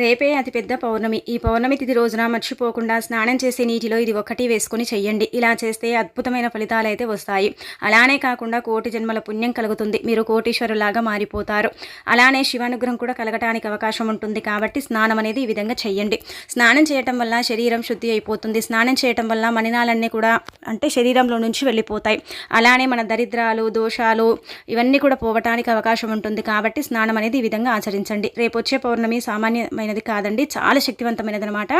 రేపే అతిపెద్ద పౌర్ణమి. ఈ పౌర్ణమి తిథి రోజున మర్చిపోకుండా స్నానం చేసే నీటిలో ఇది ఒకటి వేసుకొని చెయ్యండి. ఇలా చేస్తే అద్భుతమైన ఫలితాలు అయితే వస్తాయి. అలానే కాకుండా కోటి జన్మల పుణ్యం కలుగుతుంది. మీరు కోటీశ్వరులాగా మారిపోతారు. అలానే శివానుగ్రహం కూడా కలగటానికి అవకాశం ఉంటుంది. కాబట్టి స్నానం అనేది ఈ విధంగా చెయ్యండి. స్నానం చేయటం వల్ల శరీరం శుద్ధి అయిపోతుంది. స్నానం చేయటం వల్ల మలినాలన్నీ కూడా అంటే శరీరంలో నుంచి వెళ్ళిపోతాయి. అలానే మన దరిద్రాలు దోషాలు ఇవన్నీ కూడా పోవటానికి అవకాశం ఉంటుంది. కాబట్టి స్నానం అనేది ఈ విధంగా ఆచరించండి. రేపు వచ్చే పౌర్ణమి సాధారణమైనది కాదండి. చాలా శక్తివంతమైనది అనమాట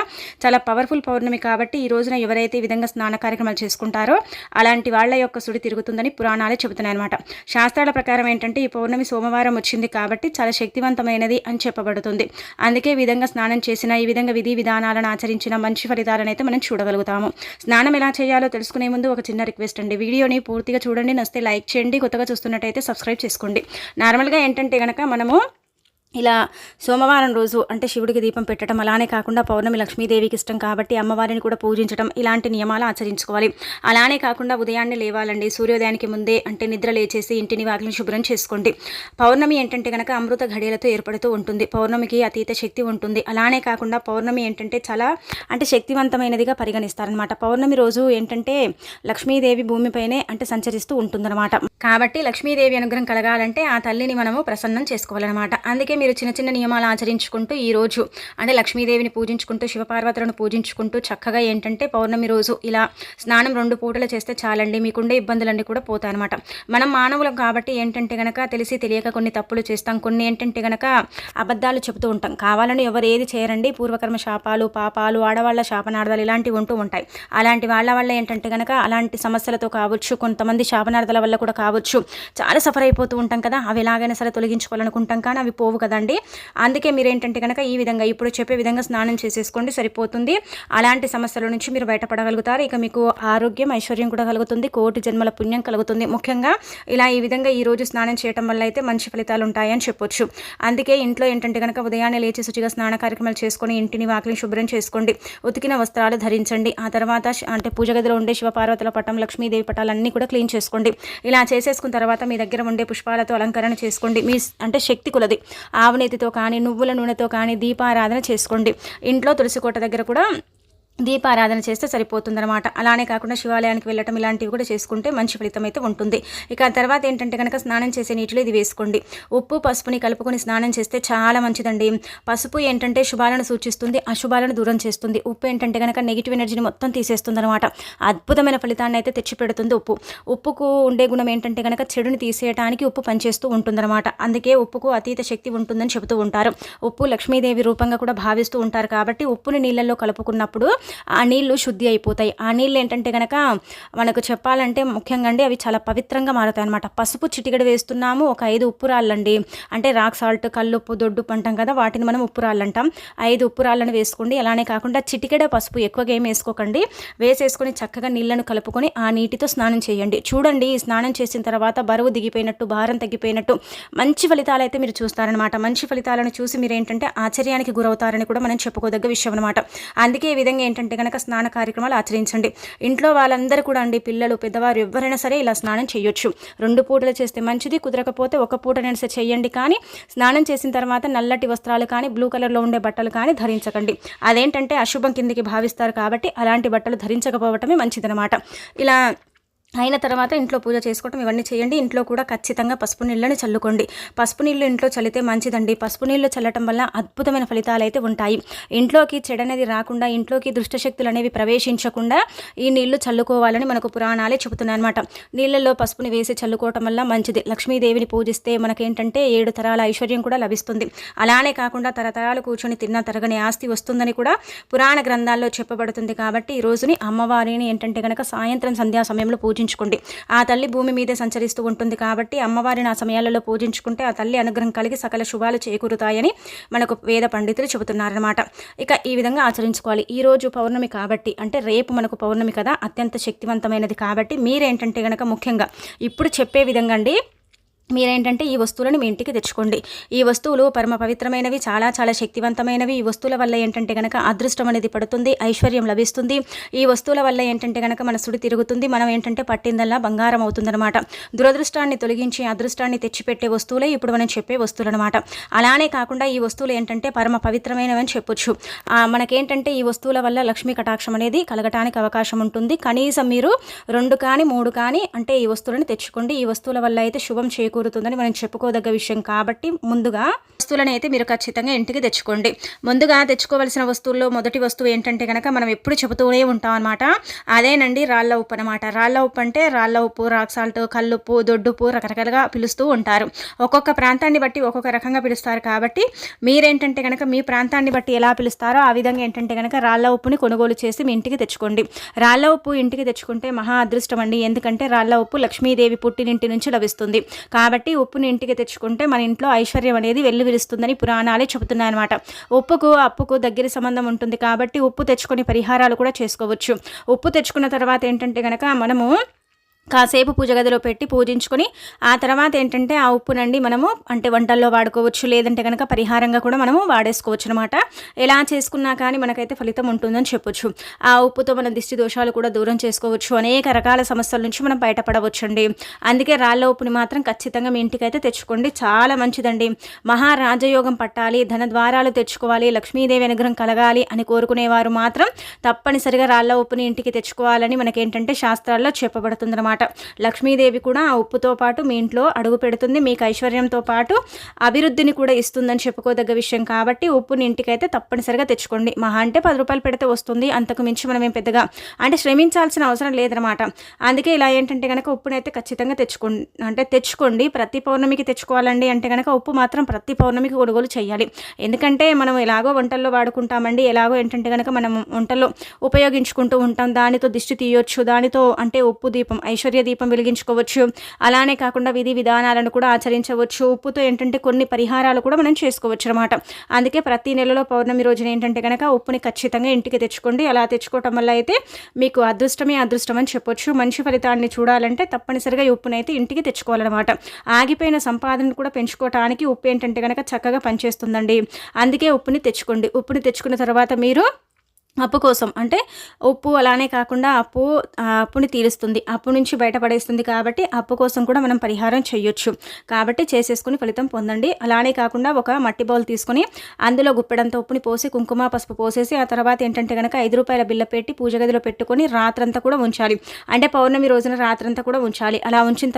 చాలా పవర్ఫుల్ పౌర్ణమి కాబట్టి ఈ రోజున ఎవరైతే ఈ విధంగా స్నాన కార్యక్రమాలు చేసుకుంటారో అలాంటి వాళ్ళ యొక్క సుడి తిరుగుతుందని పురాణాలే చెబుతున్నాయి అనమాట శాస్త్రాల ప్రకారం ఏంటంటే ఈ పౌర్ణమి సోమవారం వచ్చింది కాబట్టి చాలా శక్తివంతమైనది అని చెప్పబడుతుంది. అందుకే ఈ విధంగా స్నానం చేసిన ఈ విధంగా విధి విధానాలను ఆచరించిన మంచి ఫలితాలను అయితే మనం చూడగలుగుతాము. స్నానం ఎలా చేయాలో తెలుసుకునే ముందు ఒక చిన్న రిక్వెస్ట్ అండి. వీడియోని పూర్తిగా చూడండి. నస్తే లైక్ చేయండి. కొత్తగా చూస్తున్నట్టయితే సబ్స్క్రైబ్ చేసుకోండి. నార్మల్గా ఏంటంటే కనుక మనము ఇలా సోమవారం రోజు అంటే శివుడికి దీపం పెట్టడం అలానే కాకుండా పౌర్ణమి లక్ష్మీదేవికి ఇష్టం కాబట్టి అమ్మవారిని కూడా పూజించడం ఇలాంటి నియమాలు ఆచరించుకోవాలి. అలానే కాకుండా ఉదయాన్నే లేవాలండి. సూర్యోదయానికి ముందే అంటే నిద్ర లేచేసి ఇంటిని వాకిలిని శుభ్రం చేసుకోండి. పౌర్ణమి ఏంటంటే కనుక అమృత ఘడియలతో ఏర్పడుతూ ఉంటుంది. పౌర్ణమికి అతీత శక్తి ఉంటుంది. అలానే కాకుండా పౌర్ణమి ఏంటంటే చాలా అంటే శక్తివంతమైనదిగా పరిగణిస్తారనమాట పౌర్ణమి రోజు ఏంటంటే లక్ష్మీదేవి భూమిపైనే అంటే సంచరిస్తూ ఉంటుందన్నమాట. కాబట్టి లక్ష్మీదేవి అనుగ్రహం కలగాలంటే ఆ తల్లిని మనము ప్రసన్నం చేసుకోవాలన్నమాట. అందుకే మీరు చిన్న చిన్న నియమాలు ఆచరించుకుంటూ ఈ రోజు అంటే లక్ష్మీదేవిని పూజించుకుంటూ శివపార్వతులను పూజించుకుంటూ చక్కగా ఏంటంటే పౌర్ణమి రోజు ఇలా స్నానం రెండు పూటలు చేస్తే చాలండి మీకుండే ఇబ్బందులన్నీ కూడా పోతాయన్నమాట. మనం మానవులం కాబట్టి ఏంటంటే గనక తెలిసి తెలియక కొన్ని తప్పులు చేస్తాం కొన్ని ఏంటంటే గనక అబద్ధాలు చెబుతూ ఉంటాం. కావాలని ఎవరు ఏది చేయరండి పూర్వకర్మ శాపాలు పాపాలు ఆడవాళ్ళ శాపనార్థాలు ఇలాంటివి ఉంటూ ఉంటాయి. అలాంటి వాళ్ళ వల్ల ఏంటంటే గనక అలాంటి సమస్యలతో కావచ్చు కొంతమంది శాపనార్థాల వల్ల కూడా కావచ్చు. చాలా సఫర్ అయిపోతూ ఉంటాం కదా అవి ఎలాగైనా సరే తొలగించుకోవాలనుకుంటాం కానీ అవి పోవు కదండి. అందుకే మీరు ఏంటంటే కనుక ఈ విధంగా ఇప్పుడు చెప్పే విధంగా స్నానం చేసేసుకోండి సరిపోతుంది. అలాంటి సమస్యల నుంచి మీరు బయటపడగలుగుతారు. ఇక మీకు ఆరోగ్యం ఐశ్వర్యం కూడా కలుగుతుంది. కోటి జన్మల పుణ్యం కలుగుతుంది. ముఖ్యంగా ఇలా ఈ విధంగా ఈ రోజు స్నానం చేయటం వల్ల అయితే మంచి ఫలితాలు ఉంటాయని చెప్పొచ్చు. అందుకే ఇంట్లో ఏంటంటే కనుక ఉదయాన్నే లేచి శుచిగా స్నాన కార్యక్రమాలు చేసుకొని ఇంటిని వాకిలిని శుభ్రం చేసుకోండి. ఉతికిన వస్త్రాలు ధరించండి. ఆ తర్వాత అంటే పూజ గదిలో ఉండే శివపార్వతుల పటం లక్ష్మీదేవి పటాలన్నీ కూడా క్లీన్ చేసుకోండి. ఇలా చేసేసుకున్న తర్వాత మీ దగ్గర ఉండే పుష్పాలతో అలంకరణ చేసుకోండి. మీ అంటే శక్తి కులది. ఆవనేతితో కానీ నువ్వుల నూనెతో కానీ దీపారాధన చేసుకోండి. ఇంట్లో తులసి కోట దగ్గర కూడా దీపారాధన చేస్తే సరిపోతుందన్నమాట. అలానే కాకుండా శివాలయానికి వెళ్ళటం ఇలాంటివి కూడా చేసుకుంటే మంచి ఫలితం అయితే ఉంటుంది. ఇక ఆ తర్వాత ఏంటంటే కనుక స్నానం చేసే నీటిలో ఇది వేసుకోండి. ఉప్పు పసుపుని కలుపుకొని స్నానం చేస్తే చాలా మంచిదండి. పసుపు ఏంటంటే శుభాలను సూచిస్తుంది అశుభాలను దూరం చేస్తుంది. ఉప్పు ఏంటంటే కనుక నెగిటివ్ ఎనర్జీని మొత్తం తీసేస్తుంది అనమాట అద్భుతమైన ఫలితాన్ని అయితే తెచ్చిపెడుతుంది ఉప్పు. ఉప్పుకు ఉండే గుణం ఏంటంటే కనుక చెడుని తీసేయడానికి ఉప్పు పనిచేస్తూ ఉంటుందన్నమాట. అందుకే ఉప్పుకు అతీత శక్తి ఉంటుందని చెబుతూ ఉంటారు. ఉప్పు లక్ష్మీదేవి రూపంగా కూడా భావిస్తూ ఉంటారు కాబట్టి ఉప్పుని నీళ్ళల్లో కలుపుకున్నప్పుడు ఆ నీళ్ళు శుద్ధి అయిపోతాయి. ఆ నీళ్ళు ఏంటంటే కనుక మనకు చెప్పాలంటే ముఖ్యంగా అండి అవి చాలా పవిత్రంగా మారుతాయి అనమాట పసుపు చిటికెడు వేస్తున్నాము ఒక ఐదు ఉప్పు రాళ్ళండి. అంటే రాక్ సాల్ట్ కల్లుప్పు దొడ్డుప్పు అంటాం కదా వాటిని మనం ఉప్పు రాళ్ళు అంటాం ఐదు ఉప్పు రాళ్ళను వేసుకోండి. అలానే కాకుండా చిటికెడ పసుపు ఎక్కువగా ఏం వేసుకోకండి. వేసేసుకొని చక్కగా నీళ్ళను కలుపుకొని ఆ నీటితో స్నానం చేయండి. చూడండి స్నానం చేసిన తర్వాత బరువు దిగిపోయినట్టు భారం తగ్గిపోయినట్టు మంచి ఫలితాలు అయితే మీరు చూస్తారనమాట మంచి ఫలితాలను చూసి మీరు ఏంటంటే ఆశ్చర్యానికి గురవుతారని కూడా మనం చెప్పుకోదగ్గ విషయం అనమాట అందుకే ఈ విధంగా ఏంటంటే కనుక స్నాన కార్యక్రమాలు ఆచరించండి. ఇంట్లో వాళ్ళందరూ కూడా అండి పిల్లలు పెద్దవారు ఎవరైనా సరే ఇలా స్నానం చేయొచ్చు. రెండు పూటలు చేస్తే మంచిది కుదరకపోతే ఒక పూటనైనా సరే చేయండి కానీ స్నానం చేసిన తర్వాత నల్లటి వస్త్రాలు కానీ బ్లూ కలర్లో ఉండే బట్టలు కానీ ధరించకండి. అదేంటంటే అశుభం కిందికి భావిస్తారు కాబట్టి అలాంటి బట్టలు ధరించకపోవటమే మంచిదనమాట ఇలా అయిన తర్వాత ఇంట్లో పూజ చేసుకోవటం ఇవన్నీ చేయండి. ఇంట్లో కూడా ఖచ్చితంగా పసుపు నీళ్ళని చల్లుకోండి. పసుపు నీళ్ళు ఇంట్లో చల్లితే మంచిదండి. పసుపు నీళ్ళు చల్లటం వల్ల అద్భుతమైన ఫలితాలు అయితే ఉంటాయి. ఇంట్లోకి చెడనేది రాకుండా ఇంట్లోకి దుష్టశక్తులు అనేవి ప్రవేశించకుండా ఈ నీళ్ళు చల్లుకోవాలని మనకు పురాణాలే చెబుతున్నాయి అనమాట నీళ్ళల్లో పసుపుని వేసి చల్లుకోవటం వల్ల మంచిది. లక్ష్మీదేవిని పూజిస్తే మనకేంటంటే ఏడు తరాల ఐశ్వర్యం కూడా లభిస్తుంది. అలానే కాకుండా తరతరాలు కూర్చొని తిన్న తరగని ఆస్తి వస్తుందని కూడా పురాణ గ్రంథాల్లో చెప్పబడుతుంది. కాబట్టి ఈ రోజుని అమ్మవారిని ఏంటంటే కనుక సాయంత్రం సంధ్యా సమయంలో పూజించుకోండి. ఆ తల్లి భూమి మీదే సంచరిస్తూ ఉంటుంది కాబట్టి అమ్మవారిని ఆ సమయాలలో పూజించుకుంటే ఆ తల్లి అనుగ్రహం కలిగి సకల శుభాలు చేకూరుతాయని మనకు వేద పండితులు చెబుతున్నారనమాట ఇక ఈ విధంగా ఆచరించుకోవాలి. ఈరోజు పౌర్ణమి కాబట్టి అంటే రేపు మనకు పౌర్ణమి కదా అత్యంత శక్తివంతమైనది కాబట్టి మీరేంటంటే కనుక ముఖ్యంగా ఇప్పుడు చెప్పే విధంగా అండి మీరేంటంటే ఈ వస్తువులను మీ ఇంటికి తెచ్చుకోండి. ఈ వస్తువులు పరమ పవిత్రమైనవి చాలా చాలా శక్తివంతమైనవి. ఈ వస్తువుల వల్ల ఏంటంటే కనుక అదృష్టం అనేది పడుతుంది ఐశ్వర్యం లభిస్తుంది. ఈ వస్తువుల వల్ల ఏంటంటే కనుక మన సుడి తిరుగుతుంది మనం ఏంటంటే పట్టిందల్లా బంగారం అవుతుందన్నమాట. దురదృష్టాన్ని తొలగించి అదృష్టాన్ని తెచ్చిపెట్టే వస్తువులే ఇప్పుడు మనం చెప్పే వస్తువులు అనమాట అలానే కాకుండా ఈ వస్తువులు ఏంటంటే పరమ పవిత్రమైనవి అని చెప్పొచ్చు. మనకేంటంటే ఈ వస్తువుల వల్ల లక్ష్మీ కటాక్షం అనేది కలగటానికి అవకాశం ఉంటుంది. కనీసం మీరు రెండు కానీ మూడు కానీ అంటే ఈ వస్తువులను తెచ్చుకోండి. ఈ వస్తువుల వల్ల అయితే శుభం చేయ చేకూరుతుందని మనం చెప్పుకోదగ్గ విషయం కాబట్టి ముందుగా వస్తువులను అయితే మీరు ఖచ్చితంగా ఇంటికి తెచ్చుకోండి. ముందుగా తెచ్చుకోవలసిన వస్తువుల్లో మొదటి వస్తువు ఏంటంటే కనుక మనం ఎప్పుడు చెబుతూనే ఉంటాం అనమాట అదేనండి రాళ్ళ ఉప్పు అనమాట రాళ్ళ ఉప్పు అంటే రాళ్ళ ఉప్పు రాక్ సాల్ట్ కల్లుప్పు దొడ్డుప్పు రకరకాలుగా పిలుస్తూ ఉంటారు. ఒక్కొక్క ప్రాంతాన్ని బట్టి ఒక్కొక్క రకంగా పిలుస్తారు కాబట్టి మీరేంటంటే కనుక మీ ప్రాంతాన్ని బట్టి ఎలా పిలుస్తారో ఆ విధంగా ఏంటంటే కనుక రాళ్ళ ఉప్పుని కొనుగోలు చేసి మీ ఇంటికి తెచ్చుకోండి. రాళ్ళ ఉప్పు ఇంటికి తెచ్చుకుంటే మహా అదృష్టం అండి. ఎందుకంటే రాళ్ళ ఉప్పు లక్ష్మీదేవి పుట్టినింటి నుంచి లభిస్తుంది. కాబట్టి ఉప్పుని ఇంటికి తెచ్చుకుంటే మన ఇంట్లో ఐశ్వర్యం అనేది వెళ్ళి విరుస్తుందని పురాణాలే చెబుతున్నాయన్నమాట. ఉప్పుకు అప్పుకు దగ్గర సంబంధం ఉంటుంది కాబట్టి ఉప్పు తెచ్చుకొని పరిహారాలు కూడా చేసుకోవచ్చు. ఉప్పు తెచ్చుకున్న తర్వాత ఏంటంటే కనుక మనము కాసేపు పూజ గదిలో పెట్టి పూజించుకొని ఆ తర్వాత ఏంటంటే ఆ ఉప్పునండి మనము అంటే వంటల్లో వాడుకోవచ్చు లేదంటే కనుక పరిహారంగా కూడా మనము వాడేసుకోవచ్చు అనమాట ఎలా చేసుకున్నా కానీ మనకైతే ఫలితం ఉంటుందని చెప్పొచ్చు. ఆ ఉప్పుతో మన దిష్టి దోషాలు కూడా దూరం చేసుకోవచ్చు. అనేక రకాల సమస్యల నుంచి మనం బయటపడవచ్చండి. అందుకే రాళ్ళ ఉప్పుని మాత్రం ఖచ్చితంగా మీ ఇంటికైతే తెచ్చుకోండి. చాలా మంచిదండి. మహారాజయోగం పట్టాలి ధన ద్వారాలు తెచ్చుకోవాలి లక్ష్మీదేవి అనుగ్రహం కలగాలి అని కోరుకునేవారు మాత్రం తప్పనిసరిగా రాళ్ళ ఉప్పుని ఇంటికి తెచ్చుకోవాలని మనకేంటంటే శాస్త్రాల్లో చెప్పబడుతుందన్నమాట. అనమాట లక్ష్మీదేవి కూడా ఆ ఉప్పుతో పాటు మీ ఇంట్లో అడుగు పెడుతుంది మీకు ఐశ్వర్యంతో పాటు అభివృద్ధిని కూడా ఇస్తుందని చెప్పుకోదగ్గ విషయం కాబట్టి ఉప్పుని ఇంటికైతే తప్పనిసరిగా తెచ్చుకోండి. మహా అంటే పది రూపాయలు పెడితే వస్తుంది అంతకు మించి మనం ఏం పెద్దగా అంటే శ్రమించాల్సిన అవసరం లేదనమాట అందుకే ఇలా ఏంటంటే కనుక ఉప్పునైతే ఖచ్చితంగా తెచ్చుకోండి అంటే తెచ్చుకోండి. ప్రతి పౌర్ణమికి తెచ్చుకోవాలండి అంటే కనుక ఉప్పు మాత్రం ప్రతి పౌర్ణమికి కొనుగోలు చేయాలి. ఎందుకంటే మనం ఎలాగో వంటల్లో వాడుకుంటామండి ఎలాగో ఏంటంటే కనుక మనం వంటల్లో ఉపయోగించుకుంటూ ఉంటాం. దానితో దిష్టి తీయొచ్చు దానితో అంటే ఉప్పు దీపం ఐశ్వర్యం ఐశ్వర్య దీపం వెలిగించుకోవచ్చు. అలానే కాకుండా విధి విధానాలను కూడా ఆచరించవచ్చు. ఉప్పుతో ఏంటంటే కొన్ని పరిహారాలు కూడా మనం చేసుకోవచ్చు అనమాట అందుకే ప్రతి నెలలో పౌర్ణమి రోజున ఏంటంటే కనుక ఉప్పుని ఖచ్చితంగా ఇంటికి తెచ్చుకోండి. అలా తెచ్చుకోవటం వల్ల అయితే మీకు అదృష్టమే అదృష్టం అని చెప్పొచ్చు. మంచి ఫలితాన్ని చూడాలంటే తప్పనిసరిగా ఈ ఉప్పుని అయితే ఇంటికి తెచ్చుకోవాలన్నమాట. ఆగిపోయిన సంపాదన కూడా పెంచుకోవటానికి ఉప్పు ఏంటంటే కనుక చక్కగా పనిచేస్తుందండి. అందుకే ఉప్పుని తెచ్చుకోండి. ఉప్పుని తెచ్చుకున్న తర్వాత మీరు అప్పు కోసం. అంటే ఉప్పు అలానే కాకుండా అప్పు అప్పుని తీరుస్తుంది. అప్పు నుంచి బయటపడేస్తుంది కాబట్టి అప్పు కోసం కూడా మనం పరిహారం చేయొచ్చు. కాబట్టి చేసేసుకుని ఫలితం పొందండి. అలానే కాకుండా ఒక మట్టి బౌల్ తీసుకొని అందులో గుప్పెడంత ఉప్పుని పోసి కుంకుమ పసుపు పోసేసి ఆ తర్వాత ఏంటంటే కనుక ఐదు రూపాయల బిల్ల పెట్టి పూజ గదిలో పెట్టుకొని రాత్రంతా కూడా ఉంచాలి. అంటే పౌర్ణమి రోజున రాత్రంతా కూడా ఉంచాలి. అలా ఉంచిన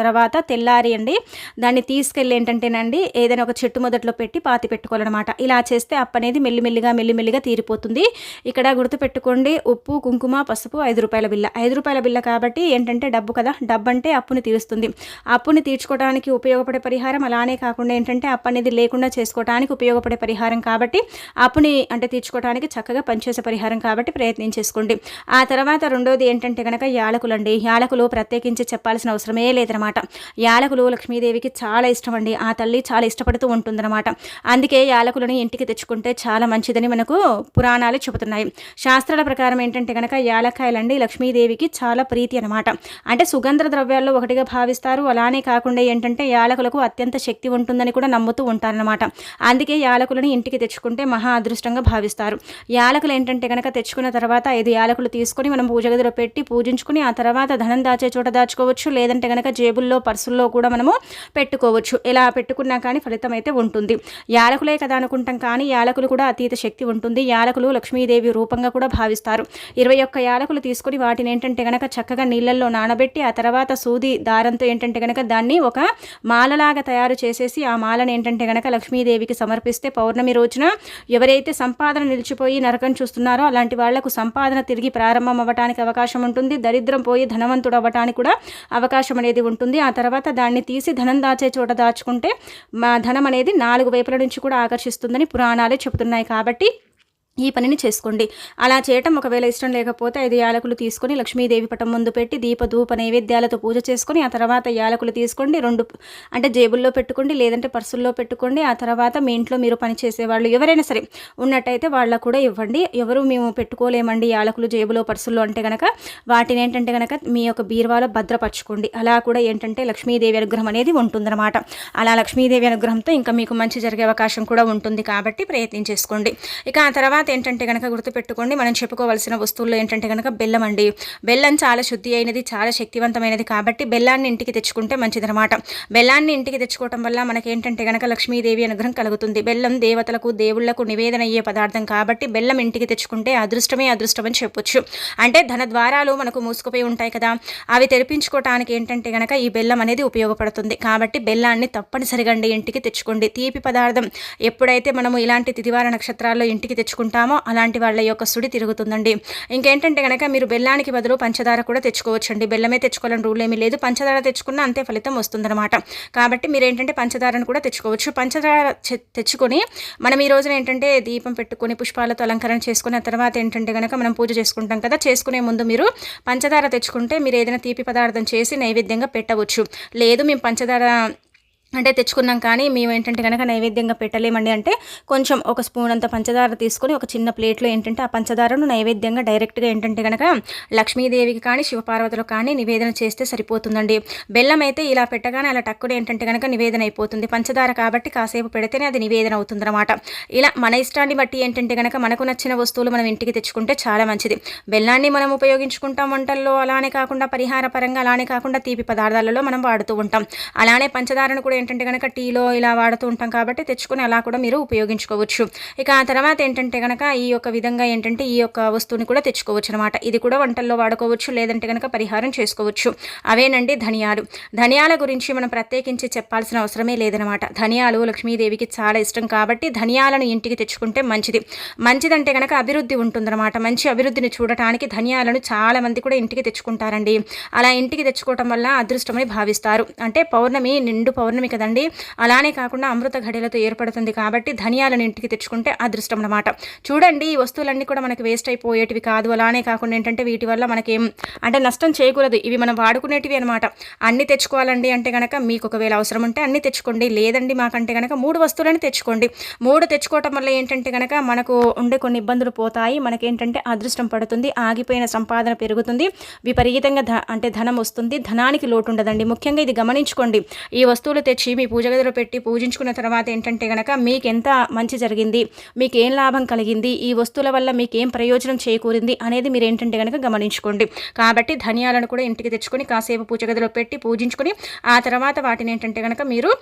తర్వాత తెల్లారి అండి. దాన్ని తీసుకెళ్ళి ఏంటంటేనండి ఏదైనా ఒక చెట్టు మొదట్లో పెట్టి పాతి పెట్టుకోవాలన్నమాట. ఇలా చేస్తే అప్పు అనేది మెల్లిమెల్లిగా మెల్లిమెల్లిగా తీరిపోతుంది. ఇక్కడ గుర్తుపెట్టుకోండి ఉప్పు కుంకుమ పసుపు ఐదు రూపాయల బిల్ల. ఐదు రూపాయల బిల్ల కాబట్టి ఏంటంటే డబ్బు కదా డబ్బు అంటే అప్పుని తీరుస్తుంది. అప్పుని తీర్చుకోవడానికి ఉపయోగపడే పరిహారం అలానే కాకుండా ఏంటంటే అప్పు అనేది లేకుండా చేసుకోవడానికి ఉపయోగపడే పరిహారం కాబట్టి అప్పుని అంటే తీర్చుకోవడానికి చక్కగా పనిచేసే పరిహారం కాబట్టి ప్రయత్నం చేసుకోండి. ఆ తర్వాత రెండోది ఏంటంటే కనుక యాలకులు అండి యాలకులు ప్రత్యేకించి చెప్పాల్సిన అవసరమే లేదనమాట. యాలకులు లక్ష్మీదేవికి చాలా ఇష్టం అండి ఆ తల్లి చాలా ఇష్టపడుతూ ఉంటుందన్నమాట అందుకే యాలకులని ఇంటికి తెచ్చుకుంటే చాలా మంచిదని మనకు పురాణాలు చెబుతాయి. చెబుతున్నాయి శాస్త్రాల ప్రకారం ఏంటంటే కనుక యాలక్కాయలండి లక్ష్మీదేవికి చాలా ప్రీతి అనమాట అంటే సుగంధ ద్రవ్యాల్లో ఒకటిగా భావిస్తారు. అలానే కాకుండా ఏంటంటే యాలకులకు అత్యంత శక్తి ఉంటుందని కూడా నమ్ముతూ ఉంటారనమాట అందుకే యాలకులను ఇంటికి తెచ్చుకుంటే మహా అదృష్టంగా భావిస్తారు. యాలకులు ఏంటంటే కనుక తెచ్చుకున్న తర్వాత ఐదు యాలకులు తీసుకొని మనం పూజ గదిలో పెట్టి పూజించుకుని ఆ తర్వాత ధనం దాచే చోట దాచుకోవచ్చు. లేదంటే కనుక జేబుల్లో పర్సుల్లో కూడా మనము పెట్టుకోవచ్చు. ఇలా పెట్టుకున్నా కానీ ఫలితం అయితే ఉంటుంది. యాలకులే కదా అనుకుంటాం కానీ యాలకులు కూడా అతీత శక్తి ఉంటుంది. యాలకులు లక్ష్మీ లక్ష్మీదేవి రూపంగా కూడా భావిస్తారు. ఇరవై ఒక్క యాలకులు తీసుకొని వాటిని ఏంటంటే గనక చక్కగా నీళ్ళల్లో నానబెట్టి ఆ తర్వాత సూది దారంతో ఏంటంటే గనక దాన్ని ఒక మాలలాగా తయారు చేసేసి ఆ మాలను ఏంటంటే గనక లక్ష్మీదేవికి సమర్పిస్తే పౌర్ణమి రోజున ఎవరైతే సంపాదన నిలిచిపోయి నరకం చూస్తున్నారో అలాంటి వాళ్ళకు సంపాదన తిరిగి ప్రారంభం అవ్వడానికి అవకాశం ఉంటుంది. దరిద్రం పోయి ధనవంతుడు అవ్వటానికి కూడా అవకాశం అనేది ఉంటుంది. ఆ తర్వాత దాన్ని తీసి ధనం దాచే చోట దాచుకుంటే మా ధనం అనేది నాలుగు వైపుల నుంచి కూడా ఆకర్షిస్తుందని పురాణాలే చెబుతున్నాయి. కాబట్టి ఈ పనిని చేసుకోండి. అలా చేయటం ఒకవేళ ఇష్టం లేకపోతే ఐదు యాలకులు తీసుకొని లక్ష్మీదేవి పటం ముందు పెట్టి దీప ధూప నైవేద్యాలతో పూజ చేసుకుని ఆ తర్వాత యాలకులు తీసుకోండి. రెండు అంటే జేబుల్లో పెట్టుకోండి లేదంటే పర్సుల్లో పెట్టుకోండి. ఆ తర్వాత మీ ఇంట్లో మీరు పని చేసేవాళ్ళు ఎవరైనా సరే ఉన్నట్టయితే వాళ్ళకు కూడా ఇవ్వండి. ఎవరు మేము పెట్టుకోలేమండి యాలకులు జేబులో పర్సుల్లో అంటే కనుక వాటిని ఏంటంటే కనుక మీ యొక్క బీరువాలో భద్రపరచుకోండి. అలా కూడా ఏంటంటే లక్ష్మీదేవి అనుగ్రహం అనేది ఉంటుందన్నమాట. అలా లక్ష్మీదేవి అనుగ్రహంతో ఇంకా మీకు మంచి జరిగే అవకాశం కూడా ఉంటుంది కాబట్టి ప్రయత్నం చేసుకోండి. ఇక ఆ తర్వాత ఏంటంటే కనుక గుర్తుపెట్టుకోండి మనం చెప్పుకోవాల్సిన వస్తువుల్లో ఏంటంటే కనుక బెల్లం అండి. బెల్లం చాలా శుద్ధి అయినది చాలా శక్తివంతమైనది కాబట్టి బెల్లాన్ని ఇంటికి తెచ్చుకుంటే మంచిదనమాట బెల్లాన్ని ఇంటికి తెచ్చుకోవటం వల్ల మనకి ఏంటంటే కనుక లక్ష్మీదేవి అనుగ్రహం కలుగుతుంది. బెల్లం దేవతలకు దేవుళ్ళకు నివేదన అయ్యే పదార్థం కాబట్టి బెల్లం ఇంటికి తెచ్చుకుంటే అదృష్టమే అదృష్టం అని చెప్పొచ్చు. అంటే ధన ద్వారాలు మనకు మూసుకుపోయి ఉంటాయి కదా అవి తెరిపించుకోవటానికి ఏంటంటే కనుక ఈ బెల్లం అనేది ఉపయోగపడుతుంది. కాబట్టి బెల్లాన్ని తప్పనిసరిగా ఇంటికి తెచ్చుకోండి. తీపి పదార్థం ఎప్పుడైతే మనము ఇలాంటి తిదివార నక్షత్రాల్లో ఇంటికి తెచ్చుకుంటామో అలాంటి వాళ్ళ యొక్క సుడి తిరుగుతుందండి. ఇంకేంటంటే కనుక మీరు బెల్లానికి బదులు పంచదార కూడా తెచ్చుకోవచ్చండి. బెల్లమే తెచ్చుకోవాలని రూల్ ఏమీ లేదు. పంచదార తెచ్చుకున్న అంతే ఫలితం వస్తుందన్నమాట. కాబట్టి మీరు ఏంటంటే పంచదారను కూడా తెచ్చుకోవచ్చు. పంచదార తెచ్చుకొని మనం ఈ రోజున ఏంటంటే దీపం పెట్టుకొని పుష్పాలతో అలంకరణ చేసుకున్న తర్వాత ఏంటంటే కనుక మనం పూజ చేసుకుంటాం కదా చేసుకునే ముందు మీరు పంచదార తెచ్చుకుంటే మీరు ఏదైనా తీపి పదార్థం చేసి నైవేద్యంగా పెట్టవచ్చు. లేదు మేము పంచదార అంటే తెచ్చుకున్నాం కానీ మేము ఏంటంటే కనుక నైవేద్యంగా పెట్టలేమండి అంటే కొంచెం ఒక స్పూన్ అంత పంచదార తీసుకొని ఒక చిన్న ప్లేట్లో ఏంటంటే ఆ పంచదారను నైవేద్యంగా డైరెక్ట్గా ఏంటంటే కనుక లక్ష్మీదేవికి కానీ శివపార్వతులకు కానీ నివేదన చేస్తే సరిపోతుందండి. బెల్లం అయితే ఇలా పెట్టగానే అలా టక్కున ఏంటంటే కనుక నివేదన అయిపోతుంది. పంచదార కాబట్టి కాసేపు పెడితేనే అది నివేదన అవుతుందన్నమాట. ఇలా మన ఇష్టాన్ని బట్టి ఏంటంటే కనుక మనకు నచ్చిన వస్తువులు మనం ఇంటికి తెచ్చుకుంటే చాలా మంచిది. బెల్లాన్ని మనం ఉపయోగించుకుంటాం వంటల్లో అలానే కాకుండా పరిహార పరంగా అలానే కాకుండా తీపి పదార్థాలలో మనం వాడుతూ ఉంటాం. అలానే పంచదారను కూడా ఏంటంటే కనుక టీలో ఇలా వాడుతూ ఉంటాం కాబట్టి తెచ్చుకొని అలా కూడా మీరు ఉపయోగించుకోవచ్చు. ఇక ఆ తర్వాత ఏంటంటే కనుక ఈ యొక్క విధంగా ఏంటంటే ఈ యొక్క వస్తువుని కూడా తెచ్చుకోవచ్చు అనమాట ఇది కూడా వంటల్లో వాడుకోవచ్చు లేదంటే కనుక పరిహారం చేసుకోవచ్చు. అవేనండి ధనియాలు. ధనియాల గురించి మనం ప్రత్యేకించి చెప్పాల్సిన అవసరమే లేదనమాట ధనియాలు లక్ష్మీదేవికి చాలా ఇష్టం కాబట్టి ధనియాలను ఇంటికి తెచ్చుకుంటే మంచిది. మంచిదంటే కనుక అభివృద్ధి ఉంటుందన్నమాట. మంచి అభివృద్ధిని చూడటానికి ధనియాలను చాలా మంది కూడా ఇంటికి తెచ్చుకుంటారండి. అలా ఇంటికి తెచ్చుకోవటం వల్ల అదృష్టమని భావిస్తారు. అంటే పౌర్ణమి నిండు పౌర్ణమి కదండి. అలానే కాకుండా అమృత ఘడిలతో ఏర్పడుతుంది కాబట్టి ధనియాలను ఇంటికి తెచ్చుకుంటే అదృష్టం అనమాట చూడండి ఈ వస్తువులన్నీ కూడా మనకి వేస్ట్ అయిపోయేటివి కాదు. అలానే కాకుండా ఏంటంటే వీటి వల్ల మనకేం అంటే నష్టం చేయకూడదు ఇవి మనం వాడుకునేటివి అనమాట అన్ని తెచ్చుకోవాలండి అంటే కనుక మీకు ఒకవేళ అవసరం ఉంటే అన్ని తెచ్చుకోండి. లేదండి మాకంటే కనుక మూడు వస్తువులని తెచ్చుకోండి. మూడు తెచ్చుకోవటం వల్ల ఏంటంటే కనుక మనకు ఉండే కొన్ని ఇబ్బందులు పోతాయి. మనకేంటంటే అదృష్టం పడుతుంది. ఆగిపోయిన సంపాదన పెరుగుతుంది. విపరీతంగా ధ అంటే ధనం వస్తుంది. ధనానికి లోటు ఉండదండి. ముఖ్యంగా ఇది గమనించుకోండి. ఈ వస్తువులు తెచ్చి తెచ్చి మీ పూజ గదిలో పెట్టి పూజించుకున్న తర్వాత ఏంటంటే కనుక మీకు ఎంత మంచి జరిగింది మీకు ఏం లాభం కలిగింది ఈ వస్తువుల వల్ల మీకు ఏం ప్రయోజనం చేకూరింది అనేది మీరు ఏంటంటే కనుక గమనించుకోండి. కాబట్టి ధనియాలను కూడా ఇంటికి తెచ్చుకొని కాసేపు పూజ గదిలో పెట్టి పూజించుకొని ఆ తర్వాత వాటిని ఏంటంటే కనుక మీరు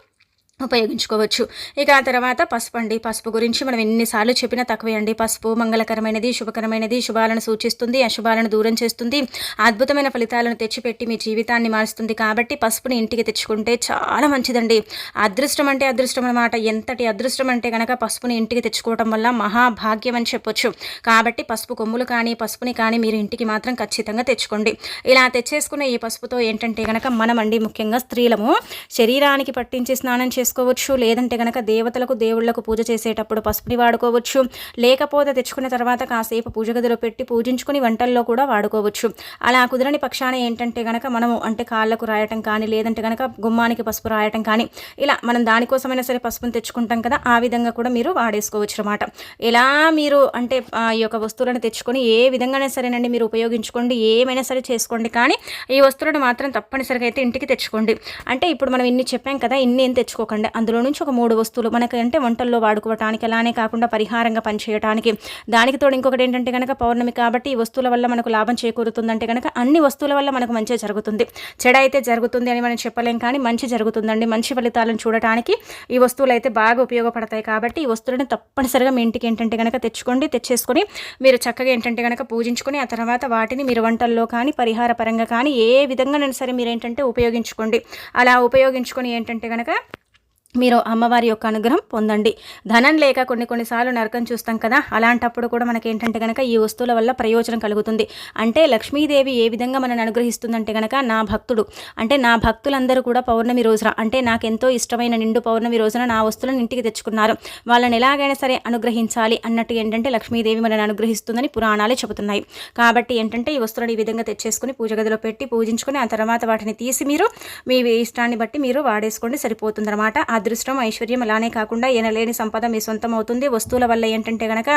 ఉపయోగించుకోవచ్చు. ఇక ఆ తర్వాత పసుపు అండి పసుపు గురించి మనం ఎన్నిసార్లు చెప్పినా తక్కువే అండి. పసుపు మంగళకరమైనది శుభకరమైనది శుభాలను సూచిస్తుంది అశుభాలను దూరం చేస్తుంది అద్భుతమైన ఫలితాలను తెచ్చిపెట్టి మీ జీవితాన్ని మారుస్తుంది. కాబట్టి పసుపుని ఇంటికి తెచ్చుకుంటే చాలా మంచిదండి. అదృష్టం అంటే అదృష్టం అనమాట ఎంతటి అదృష్టం అంటే కనుక పసుపుని ఇంటికి తెచ్చుకోవటం వల్ల మహాభాగ్యం అని చెప్పొచ్చు. కాబట్టి పసుపు కొమ్ములు కానీ పసుపుని కానీ మీరు ఇంటికి మాత్రం ఖచ్చితంగా తెచ్చుకోండి. ఇలా తెచ్చేసుకున్న ఈ పసుపుతో ఏంటంటే కనుక మనమండి ముఖ్యంగా స్త్రీలము శరీరానికి పట్టించి స్నానం చేసి చేసుకోవచ్చు. లేదంటే కనుక దేవతలకు దేవుళ్ళకు పూజ చేసేటప్పుడు పసుపుని వాడుకోవచ్చు. లేకపోతే తెచ్చుకున్న తర్వాత కాసేపు పూజ గదిలో పెట్టి పూజించుకుని వంటల్లో కూడా వాడుకోవచ్చు. అలా కుదరని పక్షాన ఏంటంటే కనుక మనము అంటే కాళ్ళకు రాయటం కానీ లేదంటే కనుక గుమ్మానికి పసుపు రాయటం కానీ ఇలా మనం దానికోసమైనా సరే పసుపుని తెచ్చుకుంటాం కదా ఆ విధంగా కూడా మీరు వాడేసుకోవచ్చు అనమాట ఎలా మీరు అంటే ఈ యొక్క వస్తువులను తెచ్చుకొని ఏ విధంగానే సరేనండి మీరు ఉపయోగించుకోండి ఏమైనా సరే చేసుకోండి కానీ ఈ వస్తువులను మాత్రం తప్పనిసరిగా అయితే ఇంటికి తెచ్చుకోండి. అంటే ఇప్పుడు మనం ఇన్ని చెప్పాం కదా ఇన్ని ఏం తెచ్చుకోకండి. తీసుకోకండి అందులో నుంచి ఒక మూడు వస్తువులు మనకి అంటే వంటల్లో వాడుకోవటానికి అలానే కాకుండా పరిహారంగా పనిచేయడానికి దానికి తోడు ఇంకొకటి ఏంటంటే కనుక పౌర్ణమి కాబట్టి ఈ వస్తువుల వల్ల మనకు లాభం చేకూరుతుందంటే కనుక అన్ని వస్తువుల వల్ల మనకు మంచి జరుగుతుంది. చెడ అయితే జరుగుతుంది అని మనం చెప్పలేం కానీ మంచి జరుగుతుందండి. మంచి ఫలితాలను చూడటానికి ఈ వస్తువులు అయితే బాగా ఉపయోగపడతాయి కాబట్టి ఈ వస్తువులను తప్పనిసరిగా మీ ఇంటికి ఏంటంటే కనుక తెచ్చుకోండి తెచ్చేసుకొని మీరు చక్కగా ఏంటంటే కనుక పూజించుకొని ఆ తర్వాత వాటిని మీరు వంటల్లో కానీ పరిహార పరంగా కానీ ఏ విధంగా సరే మీరు ఏంటంటే ఉపయోగించుకోండి. అలా ఉపయోగించుకొని ఏంటంటే కనుక మీరు అమ్మవారి యొక్క అనుగ్రహం పొందండి. ధనం లేక కొన్ని కొన్నిసార్లు నరకం చూస్తాం కదా అలాంటప్పుడు కూడా మనకి ఏంటంటే కనుక ఈ వస్తువుల వల్ల ప్రయోజనం కలుగుతుంది. అంటే లక్ష్మీదేవి ఏ విధంగా మనని అనుగ్రహిస్తుందంటే కనుక నా భక్తుడు అంటే నా భక్తులందరూ కూడా పౌర్ణమి రోజున అంటే నాకు ఎంతో ఇష్టమైన నిండు పౌర్ణమి రోజున నా వస్తువులను ఇంటికి తెచ్చుకున్నారు. వాళ్ళని ఎలాగైనా సరే అనుగ్రహించాలి అన్నట్టు ఏంటంటే లక్ష్మీదేవి మనని అనుగ్రహిస్తుందని పురాణాలే చెబుతున్నాయి. కాబట్టి ఏంటంటే ఈ వస్తువులను ఈ విధంగా తెచ్చేసుకుని పూజ గదిలో పెట్టి పూజించుకొని ఆ తర్వాత వాటిని తీసి మీరు మీ ఇష్టాన్ని బట్టి మీరు వాడేసుకోండి సరిపోతుందన్నమాట. అదృష్టం ఐశ్వర్యం అలానే కాకుండా ఎనలేని సంపద మీ సొంతం అవుతుంది వస్తువుల వల్ల ఏంటంటే కనుక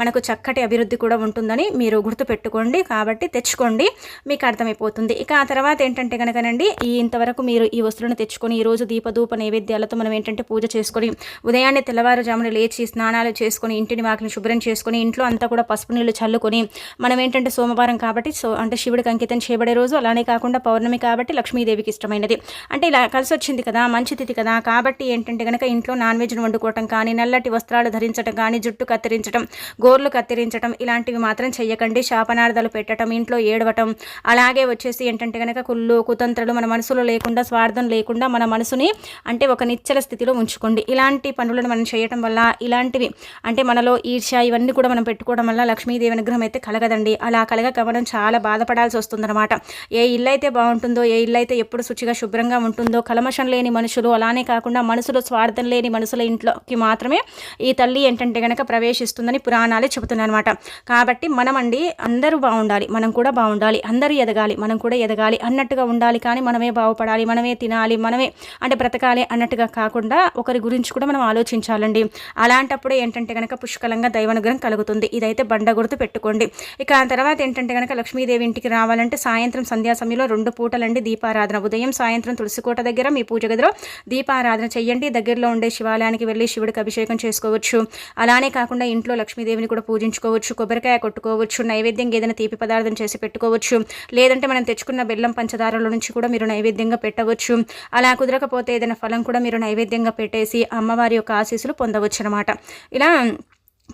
మనకు చక్కటి అభివృద్ధి కూడా ఉంటుందని మీరు గుర్తుపెట్టుకోండి. కాబట్టి తెచ్చుకోండి మీకు అర్థమైపోతుంది. ఇక ఆ తర్వాత ఏంటంటే కనుకనండి ఈ ఇంతవరకు మీరు ఈ వస్తువులను తెచ్చుకొని ఈరోజు దీపధూప నైవేద్యాలతో మనం ఏంటంటే పూజ చేసుకొని ఉదయాన్నే తెల్లవారుజామున లేచి స్నానాలు చేసుకొని ఇంటిని వాకిని శుభ్రం చేసుకొని ఇంట్లో అంతా కూడా పసుపు నీళ్ళు చల్లుకొని మనం ఏంటంటే సోమవారం కాబట్టి సో అంటే శివుడికి అంకితం చేయబడే రోజు అలానే కాకుండా పౌర్ణమి కాబట్టి లక్ష్మీదేవికి ఇష్టమైనది. అంటే ఇలా కలిసి వచ్చింది కదా మంచి తిథి కదా కాబట్టి ఏంటంటే కనుక ఇంట్లో నాన్ వెజ్ను వండుకోవటం కానీ నల్లటి వస్త్రాలు ధరించడం కానీ జుట్టు కత్తిరించడం గోర్లు కత్తిరించడం ఇలాంటివి మాత్రం చేయకండి శాపనార్థాలు పెట్టడం ఇంట్లో ఏడవటం అలాగే వచ్చేసి ఏంటంటే కనుక కుళ్ళు కుతంత్రలు మన మనసులో లేకుండా స్వార్థం లేకుండా మన మనసుని అంటే ఒక నిచ్చల స్థితిలో ఉంచుకోండి. ఇలాంటి పనులను మనం చేయటం వల్ల ఇలాంటివి అంటే మనలో ఈర్ష్య ఇవన్నీ కూడా మనం పెట్టుకోవడం వల్ల లక్ష్మీదేవి అనుగ్రహం అయితే కలగదండి. అలా కలగక మనం చాలా బాధపడాల్సి వస్తుందన్నమాట. ఏ ఇల్లు అయితే బాగుంటుందో ఏ ఇల్లు అయితే ఎప్పుడు శుచిగా శుభ్రంగా ఉంటుందో కలమషం లేని మనుషులు అలానే కాకుండా మనసులో స్వార్థం లేని మనసుల ఇంట్లోకి మాత్రమే ఈ తల్లి ఏంటంటే కనుక ప్రవేశిస్తుందని పురాణాలే చెబుతున్నాయన్నమాట. కాబట్టి మనమండి అందరూ బాగుండాలి మనం కూడా బాగుండాలి అందరూ ఎదగాలి మనం కూడా ఎదగాలి అన్నట్టుగా ఉండాలి కానీ మనమే బాగుపడాలి మనమే తినాలి మనమే అంటే బ్రతకాలి అన్నట్టుగా కాకుండా ఒకరి గురించి కూడా మనం ఆలోచించాలండి. అలాంటప్పుడు ఏంటంటే కనుక పుష్కలంగా దైవానుగ్రహం కలుగుతుంది. ఇదైతే బండ గుర్తు పెట్టుకోండి. ఇక ఆ తర్వాత ఏంటంటే కనుక లక్ష్మీదేవి ఇంటికి రావాలంటే సాయంత్రం సంధ్యా సమయంలో రెండు పూటలండి దీపారాధన. ఉదయం సాయంత్రం తులసికోట దగ్గర మీ పూజ గదిలో దీపారాధన చెయ్యండి. దగ్గరలో ఉండే శివాలయానికి వెళ్ళి శివుడికి అభిషేకం చేసుకోవచ్చు. అలానే కాకుండా ఇంట్లో లక్ష్మీదేవిని కూడా పూజించుకోవచ్చు. కొబ్బరికాయ కొట్టుకోవచ్చు. నైవేద్యంగా ఏదైనా తీపి పదార్థం చేసి పెట్టుకోవచ్చు. లేదంటే మనం తెచ్చుకున్న బెల్లం పంచదారలో నుంచి కూడా మీరు నైవేద్యంగా పెట్టవచ్చు. అలా కుదరకపోతే ఏదైనా ఫలం కూడా మీరు నైవేద్యంగా పెట్టేసి అమ్మవారి యొక్క ఆశీస్సులు పొందవచ్చు అనమాట ఇలా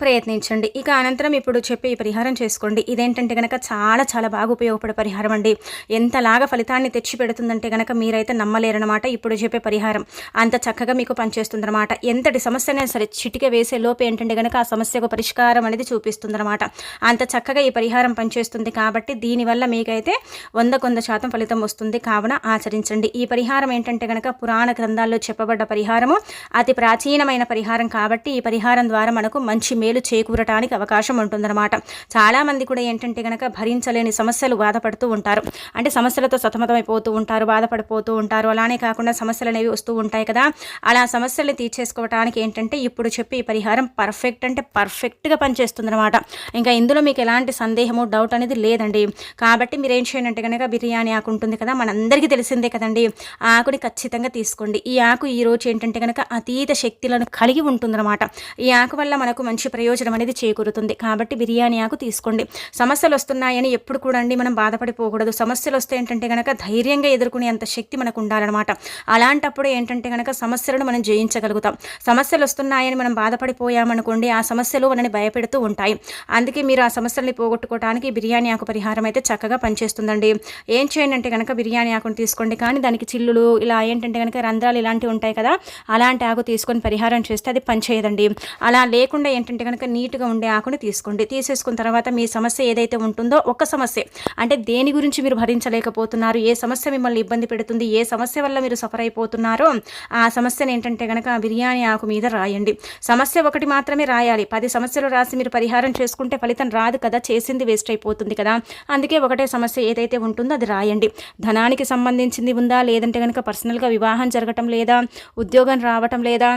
ప్రయత్నించండి. ఇక అనంతరం ఇప్పుడు చెప్పే ఈ పరిహారం చేసుకోండి. ఇదేంటంటే కనుక చాలా చాలా బాగా ఉపయోగపడే పరిహారం అండి. ఎంతలాగా ఫలితాన్ని తెచ్చి పెడుతుందంటే కనుక మీరైతే నమ్మలేరనమాట ఇప్పుడు చెప్పే పరిహారం. అంత చక్కగా మీకు పనిచేస్తుందన్నమాట. ఎంతటి సమస్యనే సరే చిటిక వేసే లోపు ఏంటంటే కనుక ఆ సమస్యకు పరిష్కారం అనేది చూపిస్తుందన్నమాట. అంత చక్కగా ఈ పరిహారం పనిచేస్తుంది కాబట్టి దీనివల్ల మీకైతే వంద కొంద శాతం ఫలితం వస్తుంది. కావున ఆచరించండి. ఈ పరిహారం ఏంటంటే కనుక పురాణ గ్రంథాల్లో చెప్పబడ్డ పరిహారము. అతి ప్రాచీనమైన పరిహారం కాబట్టి ఈ పరిహారం ద్వారా మనకు మంచి మేలు చేకూరటానికి అవకాశం ఉంటుందన్నమాట. చాలామంది కూడా ఏంటంటే కనుక భరించలేని సమస్యలు బాధపడుతూ ఉంటారు. అంటే సమస్యలతో సతమతమైపోతూ ఉంటారు బాధపడిపోతూ ఉంటారు. అలానే కాకుండా సమస్యలు అనేవి వస్తూ ఉంటాయి కదా. అలా సమస్యల్ని తీర్చేసుకోవడానికి ఏంటంటే ఇప్పుడు చెప్పి ఈ పరిహారం పర్ఫెక్ట్ అంటే పర్ఫెక్ట్గా పనిచేస్తుందన్నమాట. ఇంకా ఇందులో మీకు ఎలాంటి సందేహము డౌట్ అనేది లేదండి. కాబట్టి మీరు ఏం చేయండి కనుక బిర్యానీ ఆకు ఉంటుంది కదా మనందరికీ తెలిసిందే కదండి. ఆ ఆకుని ఖచ్చితంగా తీసుకోండి. ఈ ఆకు ఈ రోజు ఏంటంటే కనుక అతీత శక్తులను కలిగి ఉంటుందన్నమాట. ఈ ఆకు వల్ల మనకు మంచి ప్రయోజనం అనేది చేకూరుతుంది. కాబట్టి బిర్యానీ ఆకు తీసుకోండి. సమస్యలు వస్తున్నాయని ఎప్పుడు కూడా అండి మనం బాధపడిపోకూడదు. సమస్యలు వస్తే ఏంటంటే కనుక ధైర్యంగా ఎదుర్కొనే అంత శక్తి మనకు ఉండాలన్నమాట. అలాంటప్పుడు ఏంటంటే కనుక సమస్యలను మనం జయించగలుగుతాం. సమస్యలు వస్తున్నాయని మనం బాధపడిపోయామనుకోండి ఆ సమస్యలు మనని భయపెడుతూ ఉంటాయి. అందుకే మీరు ఆ సమస్యల్ని పోగొట్టుకోవడానికి బిర్యానీ ఆకు పరిహారం అయితే చక్కగా పనిచేస్తుందండి. ఏం చేయండి అంటే కనుక బిర్యానీ ఆకును తీసుకోండి. కానీ దానికి చిల్లులు ఇలా ఏంటంటే కనుక రంధ్రాలు ఇలాంటివి ఉంటాయి కదా అలాంటి ఆకు తీసుకొని పరిహారం చేస్తే అది పనిచేయదండి. అలా లేకుండా ఏంటంటే కనుక నీట్గా ఉండే ఆకుని తీసుకోండి. తీసేసుకున్న తర్వాత మీ సమస్య ఏదైతే ఉంటుందో ఒక సమస్య అంటే దేని గురించి మీరు భరించలేకపోతున్నారు ఏ సమస్య మిమ్మల్ని ఇబ్బంది పెడుతుంది ఏ సమస్య వల్ల మీరు సఫర్ అయిపోతున్నారో ఆ సమస్యను ఏంటంటే కనుక బిర్యానీ ఆకు మీద రాయండి. సమస్య ఒకటి మాత్రమే రాయాలి. పది సమస్యలు రాసి మీరు పరిహారం చేసుకుంటే ఫలితం రాదు కదా చేసింది వేస్ట్ అయిపోతుంది కదా. అందుకే ఒకటే సమస్య ఏదైతే ఉంటుందో అది రాయండి. ధనానికి సంబంధించింది ఉందా లేదంటే కనుక పర్సనల్గా వివాహం జరగటం లేదా ఉద్యోగం రావటం లేదా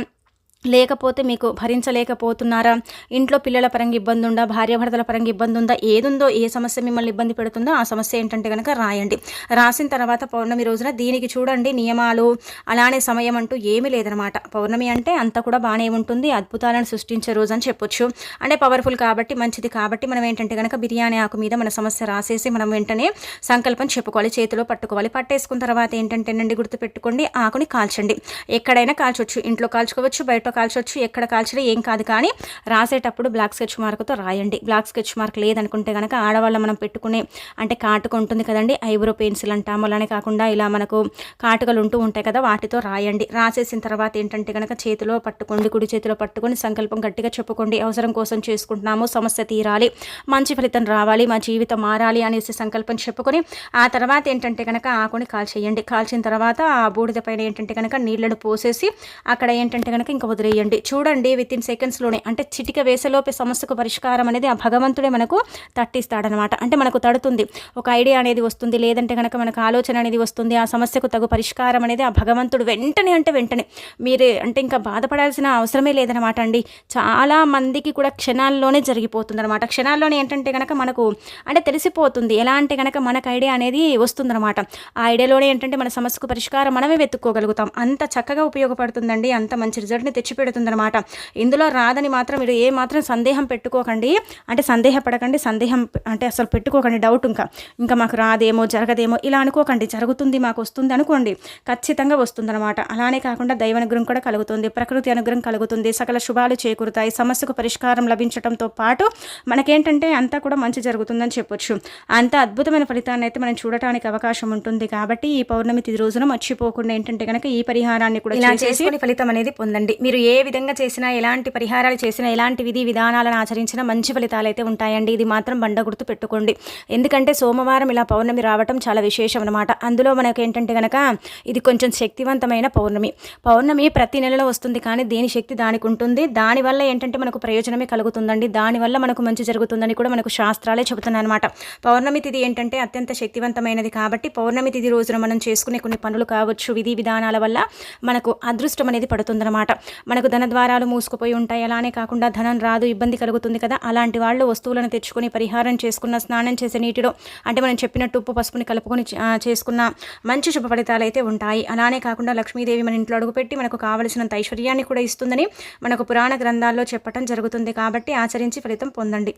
లేకపోతే మీకు భరించలేకపోతున్నారా? ఇంట్లో పిల్లల పరంగా ఇబ్బంది ఉందా? భార్యాభర్తల పరంగా ఇబ్బంది ఉందా? ఏదుందో ఏ సమస్య మిమ్మల్ని ఇబ్బంది పెడుతుందో ఆ సమస్య ఏంటంటే కనుక రాయండి. రాసిన తర్వాత పౌర్ణమి రోజున దీనికి చూడండి నియమాలు. అలానే సమయం అంటూ ఏమీ లేదనమాట. పౌర్ణమి అంటే అంత కూడా బాగానే ఉంటుంది. అద్భుతాలను సృష్టించే రోజు అని చెప్పొచ్చు. అంటే పవర్ఫుల్ కాబట్టి మంచిది కాబట్టి మనం ఏంటంటే కనుక బిర్యానీ ఆకు మీద మన సమస్య రాసేసి మనం వెంటనే సంకల్పం చెప్పుకోవాలి. చేతిలో పట్టుకోవాలి. పట్టేసుకున్న తర్వాత ఏంటంటే నండి గుర్తుపెట్టుకోండి ఆకుని కాల్చండి. ఎక్కడైనా కాల్చవచ్చు ఇంట్లో కాల్చుకోవచ్చు బయట దాంట్లో కాల్చొచ్చు ఎక్కడ కాల్చినా ఏం కాదు కానీ రాసేటప్పుడు బ్లాక్ స్కెచ్ మార్క్తో రాయండి. బ్లాక్ స్కెచ్ మార్క్ లేదనుకుంటే కనుక ఆడవాళ్ళ మనం పెట్టుకునే అంటే కాటుక ఉంటుంది కదండి ఐబ్రో పెన్సిల్ అంటాము అలానే కాకుండా ఇలా మనకు కాటుకలు ఉంటూ ఉంటాయి కదా వాటితో రాయండి. రాసేసిన తర్వాత ఏంటంటే కనుక చేతిలో పట్టుకోండి కుడి చేతిలో పట్టుకొని సంకల్పం గట్టిగా చెప్పుకోండి. అవసరం కోసం చేసుకుంటున్నాము సమస్య తీరాలి మంచి ఫలితం రావాలి మా జీవితం మారాలి అనేసి సంకల్పం చెప్పుకొని ఆ తర్వాత ఏంటంటే కనుక ఆకుని కాల్చేయండి. కాల్చిన తర్వాత ఆ బూడిద పైన ఏంటంటే కనుక నీళ్ళను పోసేసి అక్కడ ఏంటంటే కనుక ఇంకా వదిలేయండి. చూడండి విత్ ఇన్ సెకండ్స్లోనే అంటే చిటిక వేసలోపే సమస్యకు పరిష్కారం అనేది ఆ భగవంతుడే మనకు తట్టిస్తాడనమాట. అంటే మనకు తడుతుంది. ఒక ఐడియా అనేది వస్తుంది లేదంటే కనుక మనకు ఆలోచన అనేది వస్తుంది ఆ సమస్యకు తగు పరిష్కారం అనేది ఆ భగవంతుడు వెంటనే అంటే వెంటనే. మీరే అంటే ఇంకా బాధపడాల్సిన అవసరమే లేదనమాట అండి. చాలా మందికి కూడా క్షణాల్లోనే జరిగిపోతుంది అనమాట క్షణాల్లోనే ఏంటంటే కనుక మనకు అంటే తెలిసిపోతుంది. ఎలా అంటే కనుక మనకు ఐడియా అనేది వస్తుందన్నమాట ఆ ఐడియాలోనే ఏంటంటే మన సమస్యకు పరిష్కారం మనమే వెతుక్కోగలుగుతాం. అంత చక్కగా ఉపయోగపడుతుందండి. అంత మంచి రిజల్ట్ని తెచ్చిపెడుతుందన్నమాట. ఇందులో రాదని మాత్రం మీరు ఏ మాత్రం సందేహం పెట్టుకోకండి. అంటే సందేహపడకండి సందేహం అంటే అసలు పెట్టుకోకండి డౌట్ ఇంకా. ఇంకా మాకు రాదేమో జరగదేమో ఇలా అనుకోకండి. జరుగుతుంది మాకు వస్తుంది అనుకోండి. ఖచ్చితంగా వస్తుందన్నమాట. అలానే కాకుండా దైవ అనుగ్రహం కూడా కలుగుతుంది ప్రకృతి అనుగ్రహం కలుగుతుంది సకల శుభాలు చేకూరుతాయి సమస్యకు పరిష్కారం లభించడంతో పాటు మనకేంటంటే అంతా కూడా మంచి జరుగుతుందని చెప్పొచ్చు. అంత అద్భుతమైన ఫలితాన్ని అయితే మనం చూడటానికి అవకాశం ఉంటుంది కాబట్టి ఈ పౌర్ణమి తిది రోజున మర్చిపోకుండా ఏంటంటే కనుక ఈ పరిహారాన్ని కూడా ఇలా చేసేసి ఫలితం అనేది పొందండి. మీరు ఏ విధంగా చేసినా ఎలాంటి పరిహారాలు చేసినా ఎలాంటి విధి విధానాలను ఆచరించినా మంచి ఫలితాలు అయితే ఉంటాయండి. ఇది మాత్రం బండ గుర్తు పెట్టుకోండి. ఎందుకంటే సోమవారం ఇలా పౌర్ణమి రావటం చాలా విశేషం అనమాట అందులో మనకు ఏంటంటే కనుక ఇది కొంచెం శక్తివంతమైన పౌర్ణమి. పౌర్ణమి ప్రతి నెలలో వస్తుంది కానీ దేని శక్తి దానికి ఉంటుంది. దానివల్ల ఏంటంటే మనకు ప్రయోజనమే కలుగుతుందండి. దానివల్ల మనకు మంచి జరుగుతుందని కూడా మనకు శాస్త్రాలే చెబుతున్నాయి అనమాట పౌర్ణమి తిథి ఏంటంటే అత్యంత శక్తివంతమైనది కాబట్టి పౌర్ణమి తిథి రోజున మనం చేసుకునే కొన్ని పనులు కావచ్చు. విధి విధానాల వల్ల మనకు అదృష్టం అనేది పడుతుందన్నమాట. మనకు ధన ద్వారాలు మూసుకుపోయి ఉంటాయి. అలానే కాకుండా ధనం రాదు ఇబ్బంది కలుగుతుంది కదా. అలాంటి వాళ్ళు వస్తువులను తెచ్చుకొని పరిహారం చేసుకున్న స్నానం చేసే నీటిలో అంటే మనం చెప్పినట్టు ఉప్పు పసుపుని కలుపుకొని చేసుకున్న మంచి శుభ ఫలితాలు అయితే ఉంటాయి. అలానే కాకుండా లక్ష్మీదేవి మన ఇంట్లో అడుగుపెట్టి మనకు కావలసినంత ఐశ్వర్యాన్ని కూడా ఇస్తుందని మనకు పురాణ గ్రంథాల్లో చెప్పడం జరుగుతుంది కాబట్టి ఆచరించి ఫలితం పొందండి.